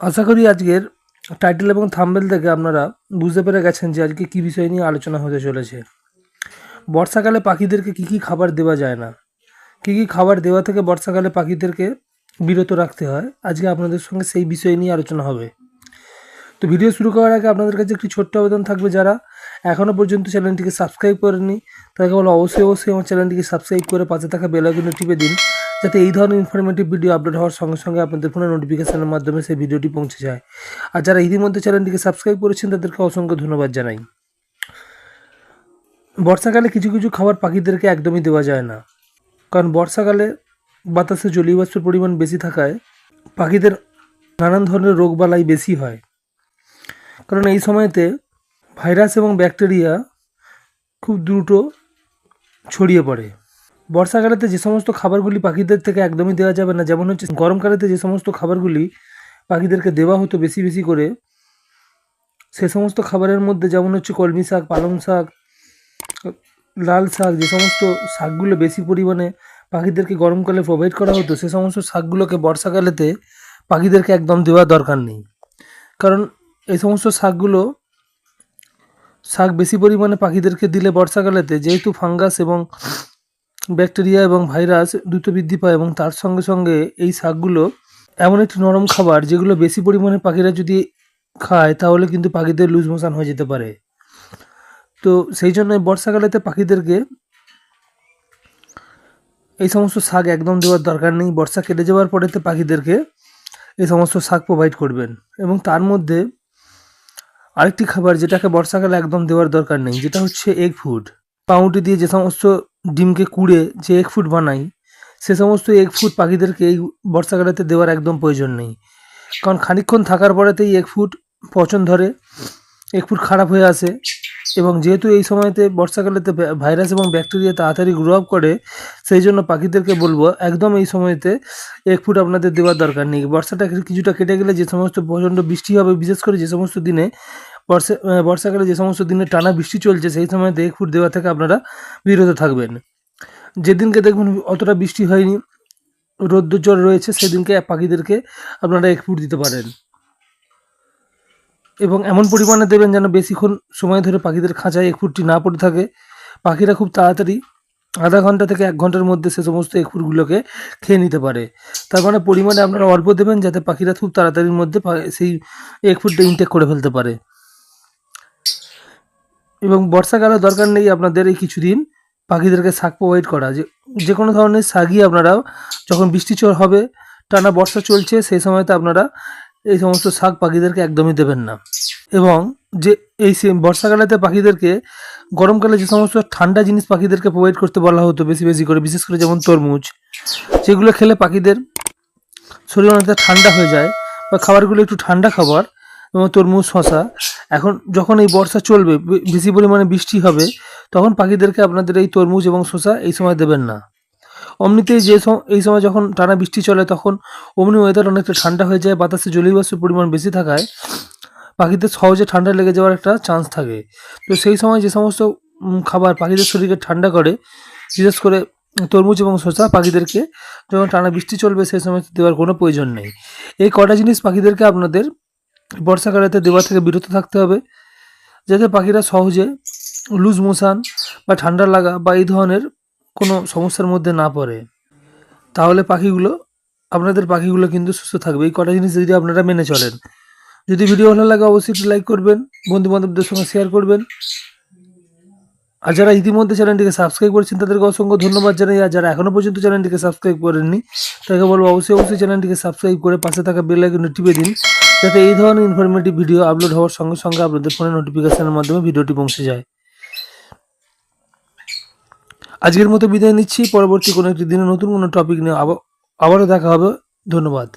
আশা করি আজকের টাইটেল এবং থাম্বেল থেকে আপনারা বুঝতে পেরে গেছেন যে আজকে কী বিষয় নিয়ে আলোচনা হতে চলেছে। বর্ষাকালে পাখিদেরকে কী কী খাবার দেওয়া যায় না? কী কী খাবার দেওয়া থেকে বর্ষাকালে পাখিদেরকে বিরত রাখতে হয়? আজকে আপনাদের সঙ্গে সেই বিষয় নিয়ে আলোচনা হবে। তো ভিডিও শুরু করার আগে আপনাদের কাছে একটি ছোট্ট আবেদন থাকবে যারা এখনও পর্যন্ত চ্যানেলটিকে সাবস্ক্রাইব করেননি, তাদেরকে বলো অবশ্যই অবশ্যই আমার চ্যানেলটিকে সাবস্ক্রাইব করে পাশে থাকা বেল আইকনে টিপে দিন। যাতে এই ধরনের ইনফরমেটিভ ভিডিও আপলোড হওয়ার সঙ্গে সঙ্গে আপনাদের ফোনে নোটিফিকেশনের মাধ্যমে সেই ভিডিওটি পৌঁছে যায়। আর যারা ইতিমধ্যে চ্যানেলটিকে সাবস্ক্রাইব করেছেন, তাদেরকে অসংখ্য ধন্যবাদ জানাই। বর্ষাকালে কিছু কিছু খাবার পাখিদেরকে একদমই দেওয়া যায় না। কারণ বর্ষাকালে বাতাসে জলীয় বাষ্পের পরিমাণ বেশি থাকায় পাখিদের নানান ধরনের রোগবালাই বেশি হয়। কারণ এই সময়তে ভাইরাস এবং ব্যাকটেরিয়া খুব দ্রুত ছড়িয়ে পড়ে। বর্ষাকালেতে যে সমস্ত খাবারগুলি পাখিদের থেকে একদমই দেওয়া যাবে না, যেমন হচ্ছে গরমকালেতে যে সমস্ত খাবারগুলি পাখিদেরকে দেওয়া হতো বেশি বেশি করে, সে সমস্ত খাবারের মধ্যে যেমন হচ্ছে কলমি শাক, পালং শাক, লাল শাক, যে সমস্ত শাকগুলো বেশি পরিমাণে পাখিদেরকে গরমকালে প্রোভাইড করা হতো, সে সমস্ত শাকগুলোকে বর্ষাকালেতে পাখিদেরকে একদম দেওয়া দরকার নেই। কারণ এই সমস্ত শাকগুলো শাক বেশি পরিমাণে পাখিদেরকে দিলে বর্ষাকালেতে যেহেতু ফাঙ্গাস এবং ব্যাকটেরিয়া এবং ভাইরাস দ্রুত বৃদ্ধি পায় এবং তার সঙ্গে সঙ্গে এই শাকগুলো এমন একটি নরম খাবার যেগুলো বেশি পরিমাণে পাখিরা যদি খায়, তাহলে কিন্তু পাখিদের লুজ মোশন হয়ে যেতে পারে। তো সেই জন্য বর্ষাকালেতে পাখিদেরকে এই সমস্ত শাক একদম দেওয়ার দরকার নেই। বর্ষা কেটে যাওয়ার পরেতে পাখিদেরকে এই সমস্ত শাক প্রোভাইড করবেন এবং তার মধ্যে আরেকটি খাবার যেটাকে বর্ষাকালে একদম দেওয়ার দরকার নেই, যেটা হচ্ছে এগ ফুড পাউরুটি দিয়ে যে সমস্ত ডিমকে কুড়ে যে এগ ফুড বানাই, সে সমস্ত এগ ফুড পাখিদেরকে এই বর্ষাকালেতে দেওয়ার একদম প্রয়োজন নেই। কারণ খানিকক্ষণ থাকার পরেতেই এগ ফুড পচন ধরে এগ ফুড খারাপ হয়ে আসে এবং যেহেতু এই সময়তে বর্ষাকালেতে ভাইরাস এবং ব্যাকটেরিয়া তাড়াতাড়ি গ্রো আপ করে, সেই জন্য পাখিদেরকে বলব একদম এই সময়তে এক ফুট আপনাদের দেওয়ার দরকার নেই। বর্ষাটা কিছুটা কেটে গেলে যে সমস্ত প্রচণ্ড বৃষ্টি হবে, বিশেষ করে যে সমস্ত দিনে বর্ষা বর্ষাকালে যে সমস্ত দিনে টানা বৃষ্টি চলছে, সেই সময়তে এক ফুট দেওয়া থেকে আপনারা বিরত থাকবেন। যেদিনকে দেখবেন অতটা বৃষ্টি হয়নি, রৌদ্র জল রয়েছে, সেদিনকে পাখিদেরকে আপনারা এক ফুট দিতে পারেন। এবং এমন পরিমাণে দেবেন যেন বেশিক্ষণ সময় ধরে পাখিদের খাঁচায় এক ফুটটি না পড়ে থাকে। পাখিরা খুব তাড়াতাড়ি আধা ঘণ্টা থেকে এক ঘণ্টার মধ্যে সে সমস্ত এক ফুটগুলোকে খেয়ে নিতে পারে। তার মানে পরিমাণে আপনারা অল্প দেবেন যাতে পাখিরা খুব তাড়াতাড়ির মধ্যে সেই এক ফুটটা ইনটেক করে ফেলতে পারে। এবং বর্ষাকালে দরকার নেই আপনাদের এই কিছুদিন পাখিদেরকে শাক প্রোভাইড করা। যে যে কোনো ধরনের শাকই আপনারা যখন বৃষ্টি চল হবে, টানা বর্ষা চলছে, সেই সময়তে আপনারা এই সমস্ত শাক পাখিদেরকে একদমই দেবেন না। এবং যে, এই বর্ষাকালেতে পাখিদেরকে গরমকালে যে সমস্ত ঠান্ডা জিনিস পাখিদেরকে প্রোভাইড করতে বলা হতো বেশি বেশি করে, বিশেষ করে যেমন তরমুজ, যেগুলো খেলে পাখিদের শরীর অনেকটা ঠান্ডা হয়ে যায় বা খাবারগুলো একটু ঠান্ডা খাবার তরমুজ শশা এখন যখন এই বর্ষা চলবে বেশি পরিমাণে বৃষ্টি হবে, তখন পাখিদেরকে আপনাদের এই তরমুজ এবং শশা এই সময় দেবেন না। অমনিতেই যে এই সময় যখন টানা বৃষ্টি চলে, তখন অমনি ওয়েদার অনেকটা ঠান্ডা হয়ে যায়, বাতাসে জলীয়বাষ্পের পরিমাণ বেশি থাকায় পাখিদের সহজে ঠান্ডা লেগে যাওয়ার একটা চান্স থাকে। তো সেই সময় যে সমস্ত খাবার পাখিদের শরীরকে ঠান্ডা করে, বিশেষ করে তরমুজ এবং শসা পাখিদেরকে যখন টানা বৃষ্টি চলবে, সেই সময় দেওয়ার কোনো প্রয়োজন নেই। এই কটা জিনিস পাখিদেরকে আপনাদের বর্ষাকালেতে দেওয়া থেকে বিরত থাকতে হবে, যাতে পাখিরা সহজে লুজ মোশান বা ঠান্ডা লাগা বা এই ধরনের কোনো সমস্যার মধ্যে না পড়ে। তাহলে পাখিগুলো, আপনাদের পাখিগুলো কিন্তু সুস্থ থাকবে। এই কটা জিনিস যদি আপনারা মেনে চলেন। যদি ভিডিও ভালো লাগে, অবশ্যই একটু লাইক করবেন বন্ধু বান্ধবদের সঙ্গে শেয়ার করবেন। আর যারা ইতিমধ্যে চ্যানেলটিকে সাবস্ক্রাইব করেছেন, তাদেরকে অসংখ্য ধন্যবাদ জানাই। আর যারা এখনও পর্যন্ত চ্যানেলটিকে সাবস্ক্রাইব করেননি তাকে বলব, অবশ্যই অবশ্যই চ্যানেলটিকে সাবস্ক্রাইব করে পাশে থাকা বেল আইকনে টিপে দিন। যাতে এই ধরনের ইনফরমেটিভ ভিডিও আপলোড হওয়ার সঙ্গে সঙ্গে আপনাদের ফোনে নোটিফিকেশনের মাধ্যমে ভিডিওটি পৌঁছে যায়। আজকের মতো বিদায় নিচ্ছি। পরবর্তী কোনো একটি দিনে নতুন কোনো টপিক নিয়ে আবার আবারও দেখা হবে। ধন্যবাদ।